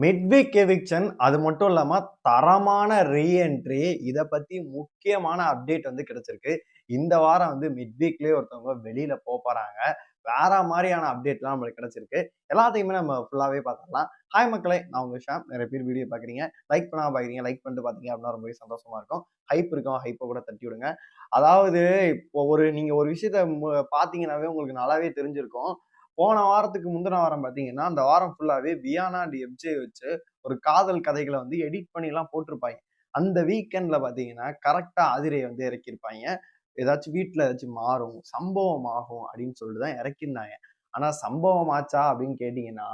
Midweek eviction அது மட்டும் இல்லாமல் தரமான ரீஎன்ட்ரி இதை பற்றி முக்கியமான அப்டேட் வந்து கிடைச்சிருக்கு. இந்த வாரம் வந்து மிட்வீக்லேயே ஒருத்தவங்க வெளியில் போகிறாங்க வேற மாதிரியான அப்டேட்லாம் நம்மளுக்கு கிடைச்சிருக்கு. எல்லாத்தையுமே நம்ம ஃபுல்லாகவே பார்த்துடலாம். ஹாய் மக்களே! நான் உங்க ஷாம். நிறைய பேர் வீடியோ பார்க்குறீங்க. லைக் பண்ணால் பார்க்குறீங்க. லைக் பண்ணிட்டு பார்த்தீங்க அப்படின்னா ரொம்பவே சந்தோஷமா இருக்கும். ஹைப் இருக்கும். ஹைப்பை கூட தட்டி விடுங்க. அதாவது இப்போ ஒரு நீங்கள் ஒரு விஷயத்த மு பார்த்தீங்கன்னாவே உங்களுக்கு நல்லாவே தெரிஞ்சிருக்கும். போன வாரத்துக்கு முந்தின வாரம் பார்த்தீங்கன்னா, அந்த வாரம் ஃபுல்லாவே வியானா அண்ட் எப்ஜே வச்சு ஒரு காதல் கதைகளை வந்து எடிட் பண்ணிலாம் போட்டிருப்பாய்ங்க. அந்த வீக்கெண்ட்ல பார்த்தீங்கன்னா, கரெக்டாக அதிரையை வந்து இறக்கியிருப்பாங்க ஏதாச்சும் வீட்டில் ஏதாச்சும் மாறும், சம்பவம் ஆகும் அப்படின்னு சொல்லிட்டு தான் இறக்கியிருந்தாங்க. ஆனால் சம்பவம் ஆச்சா அப்படின்னு கேட்டிங்கன்னா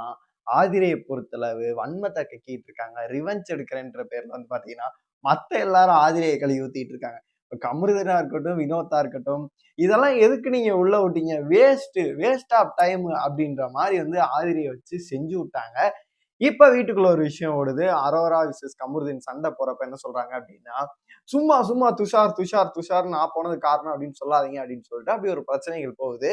ஆதிரையை பொறுத்தளவு வன்மத்தை கக்கிட்டு இருக்காங்க. ரிவெஞ்ச் எடுக்கிறேன்ற பேர்ல வந்து பார்த்தீங்கன்னா, மற்ற எல்லாரும் ஆதிரையை கழுவி ஊற்றிட்டு இருக்காங்க. இப்ப இருக்கட்டும், வினோத்தா இருக்கட்டும், இதெல்லாம் எதுக்கு நீங்க உள்ள விட்டீங்க? வேஸ்ட்டு, வேஸ்ட் ஆஃப் டைம் அப்படின்ற மாதிரி வந்து ஆதிரியை வச்சு செஞ்சு விட்டாங்க. இப்ப வீட்டுக்குள்ள ஒரு விஷயம் ஓடுது. அரோரா விசஸ் கமருதீன் சண்டை போறப்ப என்ன சொல்றாங்க அப்படின்னா, சும்மா சும்மா துஷார், துஷார், துஷார் நான் போனதுக்கு காரணம் அப்படின்னு சொல்லாதீங்க அப்படின்னு சொல்லிட்டு அப்படி ஒரு பிரச்சனைகள் போகுது.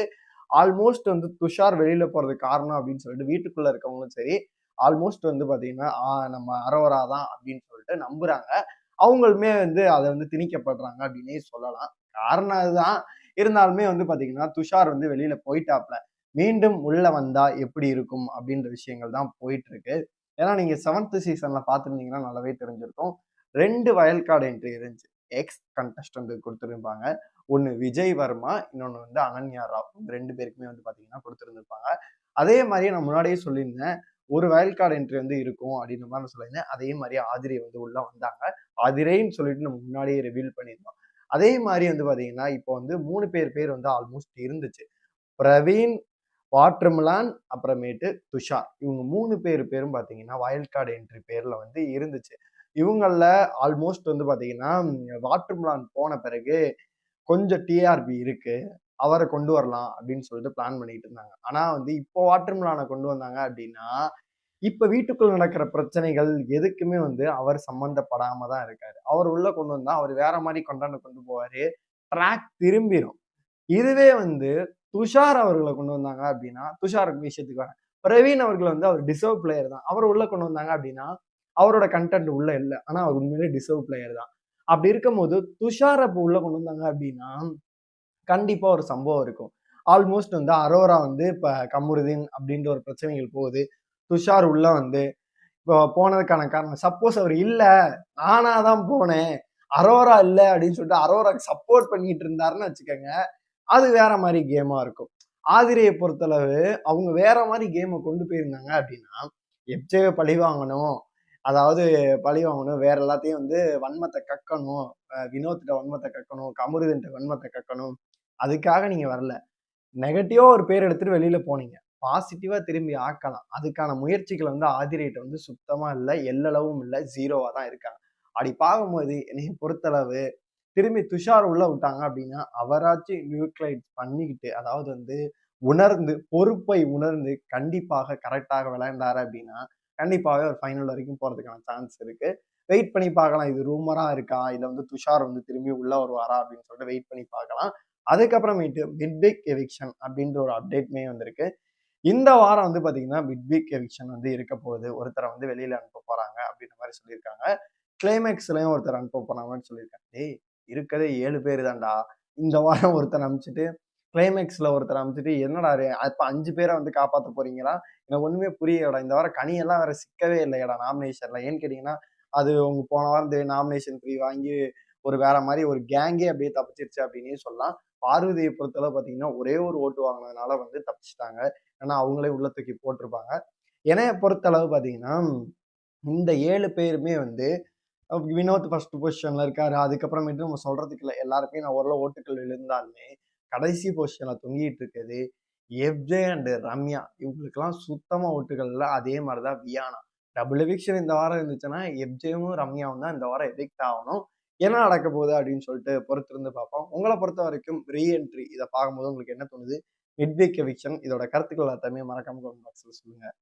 ஆல்மோஸ்ட் வந்து துஷார் வெளியில போறது காரணம் அப்படின்னு சொல்லிட்டு வீட்டுக்குள்ள இருக்கவங்களும் சரி, ஆல்மோஸ்ட் வந்து பாத்தீங்கன்னா நம்ம அரோரா தான் அப்படின்னு சொல்லிட்டு நம்புறாங்க. அவங்களுமே வந்து அதை வந்து திணிக்கப்படுறாங்க அப்படின்னே சொல்லலாம். காரணம் அதுதான். இருந்தாலுமே வந்து பார்த்தீங்கன்னா, துஷார் வந்து வெளியில போயிட்டாப்ல. மீண்டும் உள்ள வந்தா எப்படி இருக்கும் அப்படின்ற விஷயங்கள் தான் போயிட்டு இருக்கு. ஏன்னா நீங்க செவன்த் சீசன்ல பார்த்துருந்தீங்கன்னா நல்லாவே தெரிஞ்சிருக்கும். 2 வயல்ட் கார்ட் என்ட்ரி இருந்துச்சு. எக்ஸ் கண்டஸ்டன்ட் கொடுத்துருப்பாங்க ஒன்று விஜய் வர்மா, இன்னொன்று வந்து அனன்யா ராவ். ரெண்டு பேருக்குமே வந்து பார்த்தீங்கன்னா கொடுத்துருந்துருப்பாங்க அதே மாதிரியே நான் முன்னாடியே சொல்லியிருந்தேன். ஒரு வயல் கார்ட் என்ட்ரி வந்து இருக்கும் அப்படின்ற மாதிரி நான் சொல்லியிருந்தேன். அதே மாதிரி ஆதிரியை வந்து உள்ள வந்தாங்க. ஆதிரேன்னு சொல்லிட்டு நம்ம முன்னாடியே ரிவீல் பண்ணியிருந்தோம். அதே மாதிரி வந்து பார்த்தீங்கன்னா, இப்போ வந்து மூணு பேர் பேர் வந்து ஆல்மோஸ்ட் இருந்துச்சு. பிரவீன், வாட்டர்மெலன், அப்புறமேட்டு துஷார். இவங்க மூணு பேர் பேரும் பார்த்தீங்கன்னா, வயல்ட் கார்டு என்ட்ரி பேரில் வந்து இருந்துச்சு. இவங்களில் ஆல்மோஸ்ட் வந்து பார்த்தீங்கன்னா, வாட்டர்மெலன் போன பிறகு கொஞ்சம் டிஆர்பி இருக்குது அவரை கொண்டு வரலாம் அப்படின்னு சொல்லிட்டு பிளான் பண்ணிட்டு இருந்தாங்க. ஆனால் வந்து இப்போ வாட்டர்மெலன கொண்டு வந்தாங்க அப்படின்னா, இப்ப வீட்டுக்குள்ள நடக்கிற பிரச்சனைகள் எதுக்குமே வந்து அவர் சம்மந்தப்படாம தான் இருக்காரு. அவர் உள்ள கொண்டு வந்தா அவர் வேற மாதிரி கொண்டாண்டு கொண்டு போவாரு. ட்ராக் திரும்பிடும் இதுவே வந்து துஷார் அவர்களை கொண்டு வந்தாங்க அப்படின்னா, துஷார் விஷயத்துக்கு வரேன். பிரவீன் அவர்கள் வந்து அவர் டிசர்வ் பிளேயர் தான். அவர் உள்ள கொண்டு வந்தாங்க அப்படின்னா, அவரோட கன்டென்ட் உள்ள இல்லை ஆனா அவர் உண்மையிலே டிசர்வ் பிளேயர் தான். அப்படி இருக்கும்போது துஷார் அப்போ உள்ள கொண்டு வந்தாங்க அப்படின்னா, கண்டிப்பா ஒரு சம்பவம் இருக்கும். ஆல்மோஸ்ட் வந்து அரோரா வந்து இப்ப கமருதீன் அப்படின்ற ஒரு பிரச்சனைகள் போகுது. துஷார் உள்ள வந்து இப்போ போனதுக்கான காரணம் சப்போஸ் அவர் இல்லை நானா தான் போனேன். அரோரா இல்லை அப்படின்னு சொல்லிட்டு அரோராக்கு சப்போர்ட் பண்ணிட்டு இருந்தாருன்னு வச்சுக்கோங்க. அது வேற மாதிரி கேமா இருக்கும். ஆதிரியை பொறுத்தளவு அவங்க வேற மாதிரி கேமை கொண்டு போயிருந்தாங்க அப்படின்னா, எஃப்ஜேவ பழி வாங்கணும். அதாவது பழி வாங்கணும். வேற எல்லாத்தையும் வந்து வன்மத்தை கக்கணும். வினோத்திட்ட வன்மத்தை கக்கணும். கமருதன்ட்ட வன்மத்தை கக்கணும். அதுக்காக நீங்க வரல. நெகட்டிவா ஒரு பேர் எடுத்துட்டு வெளியில போனீங்க. பாசிட்டிவாக திரும்பி ஆக்கலாம். அதுக்கான முயற்சிகள் வந்து ஆதிரைட்ட வந்து சுத்தமாக இல்லை எள்ளளவும் இல்லை ஜீரோவாக தான் இருக்காங்க. அப்படி பார்க்கும்போது என்னை பொறுத்தளவு திரும்பி துஷார் உள்ள விட்டாங்க அப்படின்னா, அவராச்சும் நியூக்ளைட் பண்ணிக்கிட்டு அதாவது வந்து உணர்ந்து, பொறுப்பை உணர்ந்து கண்டிப்பாக கரெக்டாக விளையாண்டாரு அப்படின்னா, கண்டிப்பாகவே ஒரு ஃபைனல் வரைக்கும் போகிறதுக்கான சான்ஸ் இருக்கு. வெயிட் பண்ணி பார்க்கலாம். இது ரூமரா இருக்கா? இல்லை வந்து துஷார் வந்து திரும்பி உள்ள வருவாரா? அப்படின்னு சொல்லிட்டு வெயிட் பண்ணி பார்க்கலாம். அதுக்கப்புறமேட்டு மிட்வீக் எவிக்ஷன் அப்படின்ற ஒரு அப்டேட்மே வந்திருக்கு. இந்த வாரம் வந்து பார்த்தீங்கன்னா, மிட்வீக் எவிக்ஷன் வந்து இருக்க போகுது. ஒருத்தரை வந்து வெளியில் அனுப்ப போகிறாங்க அப்படின்ற மாதிரி சொல்லியிருக்காங்க. கிளைமேக்ஸ்லையும் ஒருத்தர் அனுப்ப போகிறாங்கன்னு சொல்லியிருக்காங்க. டேய் இருக்கதே ஏழு பேர் தான்டா. இந்த வாரம் ஒருத்தர் அனுப்பிச்சிட்டு கிளைமேக்ஸில் ஒருத்தர் அனுப்பிச்சிட்டு என்னடா இப்போ அஞ்சு பேரை வந்து காப்பாற்ற போறீங்களா? எனக்கு ஒன்றுமே புரியலடா. இந்த வாரம் கனியெல்லாம் வேற சிக்கவே இல்லையடா நாமினேஷனில் ஏன்னு கேட்டிங்கன்னா அது உங்க போன வாரம் நாமினேஷன் ஃப்ரீ வாங்கி ஒரு வேற மாதிரி ஒரு கேங்கே அப்படியே தப்பிச்சிருச்சு அப்படின்னே சொல்லலாம். பார்வதியை பொறுத்தளவு பார்த்தீங்கன்னா, ஒரே ஒரு ஓட்டு வாங்கினதுனால வந்து தப்பிச்சிட்டாங்க ஏன்னா அவங்களே உள்ள தூக்கி போட்டிருப்பாங்க. என்னைய பொறுத்தளவு பார்த்தீங்கன்னா, இந்த ஏழு பேருமே வந்து வினோத் ஃபர்ஸ்ட் பொசிஷன்ல இருக்காரு. அதுக்கப்புறமேட்டு நம்ம சொல்றதுக்கு இல்லை எல்லாருக்குமே நான் ஓரளவு ஓட்டுக்கள் விழுந்தாலுமே, கடைசி பொசிஷனில் தொங்கிட்டு இருக்குது எஃப்ஜே அண்டு ரம்யா. இவங்களுக்கெல்லாம் சுத்தமாக ஓட்டுகள்ல அதே மாதிரி தான் வியானா. டபுள் எவிக்ஷன் இந்த வாரம் இருந்துச்சுன்னா, எஃப்ஜேவும், ரம்யாவும் தான் இந்த வாரம் எவிக்ட் ஆகணும். என்ன நடக்க போகுது அப்படின்னு சொல்லிட்டு பொறுத்திருந்து பார்ப்போம். உங்களை பொறுத்த வரைக்கும் ரீஎன்ட்ரி இதை பார்க்கும்போது உங்களுக்கு என்ன தோணுது? மிட்வீக் எவிக்ஷன் இதோட கருத்துக்கள் எல்லாத்தையுமே மறக்காம கமெண்ட் பாக்ஸில் சொல்லுங்கள்